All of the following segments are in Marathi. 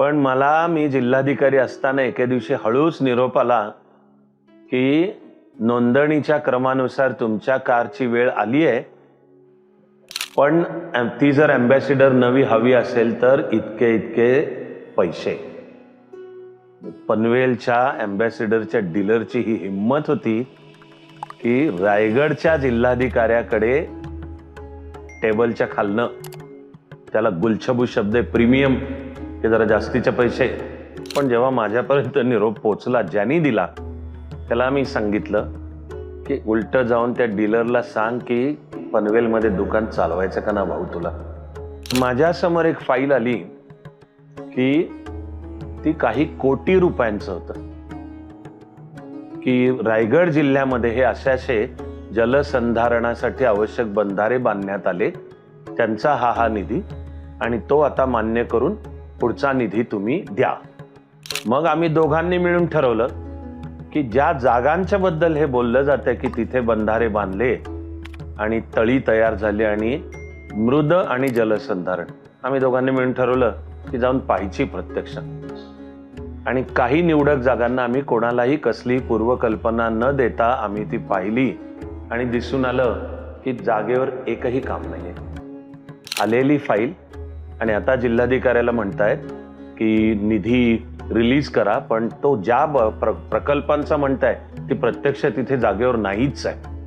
पण मला मी जिल्हाधिकारी असताना एके दिवशी हळूच निरोप आला की नोंदणीच्या क्रमानुसार तुमच्या कारची वेळ आली आहे पण ती जर अँबॅसिडर नवी हवी असेल तर इतके इतके पैसे. पनवेलच्या अँबॅसिडरच्या डीलरची ही हिंमत होती की रायगडच्या जिल्हाधिकाऱ्याकडे टेबलच्या खालनं त्याला गुलछबू शब्द आहे प्रीमियम हे जरा जास्तीचे पैसे. पण जेव्हा माझ्यापर्यंत निरोप पोचला ज्यांनी दिला त्याला मी सांगितलं की उलट जाऊन त्या डीलरला सांग की पनवेलमध्ये दुकान चालवायचं का ना भाऊ तुला. माझ्यासमोर एक फाईल आली की ती काही कोटी रुपयांचं होतं. की रायगड जिल्ह्यामध्ये हे असे असे जलसंधारणासाठी आवश्यक बंधारे बांधण्यात आले. त्यांचा हा हा निधी. आणि तो आता मान्य करून पुढचा निधी तुम्ही द्या. मग आम्ही दोघांनी मिळून ठरवलं की ज्या जागांच्या बद्दल हे बोललं जातं की तिथे बंधारे बांधले आणि तळी तयार झाली आणि मृद आणि जलसंधारण. आम्ही दोघांनी मिळून ठरवलं की जाऊन पाहायची प्रत्यक्ष. आणि काही निवडक जागांना आम्ही कोणालाही कसली पूर्वकल्पना न देता आम्ही ती पाहिली आणि दिसून आलं की जागेवर एकही काम नाही आलेली फाईल आणि आता जिल्हाधिकाऱ्याला म्हणतायत की निधी रिलीज करा पण तो ज्या ब- प्र- प्रकल्पांचा म्हणताय ती प्रत्यक्ष तिथे जागेवर नाहीच आहे.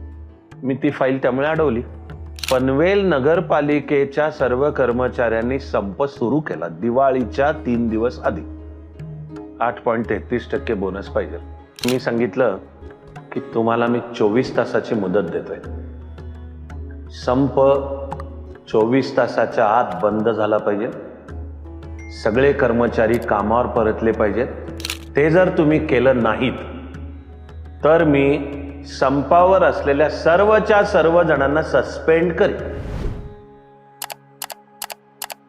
मी ती फाईल त्यामुळे अडवली. पनवेल नगरपालिकेच्या सर्व कर्मचाऱ्यांनी संप सुरू केला दिवाळीच्या तीन दिवस आधी. आठ पॉईंट तेहतीस टक्के बोनस पाहिजे. मी सांगितलं की तुम्हाला मी चोवीस तासाची मुदत देतोय. संप चोवीस तासाच्या आत बंद झाला पाहिजे. सगळे कर्मचारी कामावर परतले पाहिजेत. ते जर तुम्ही केलं नाहीत तर मी संपावर असलेल्या सर्वच्या सर्व जणांना सस्पेंड करेन.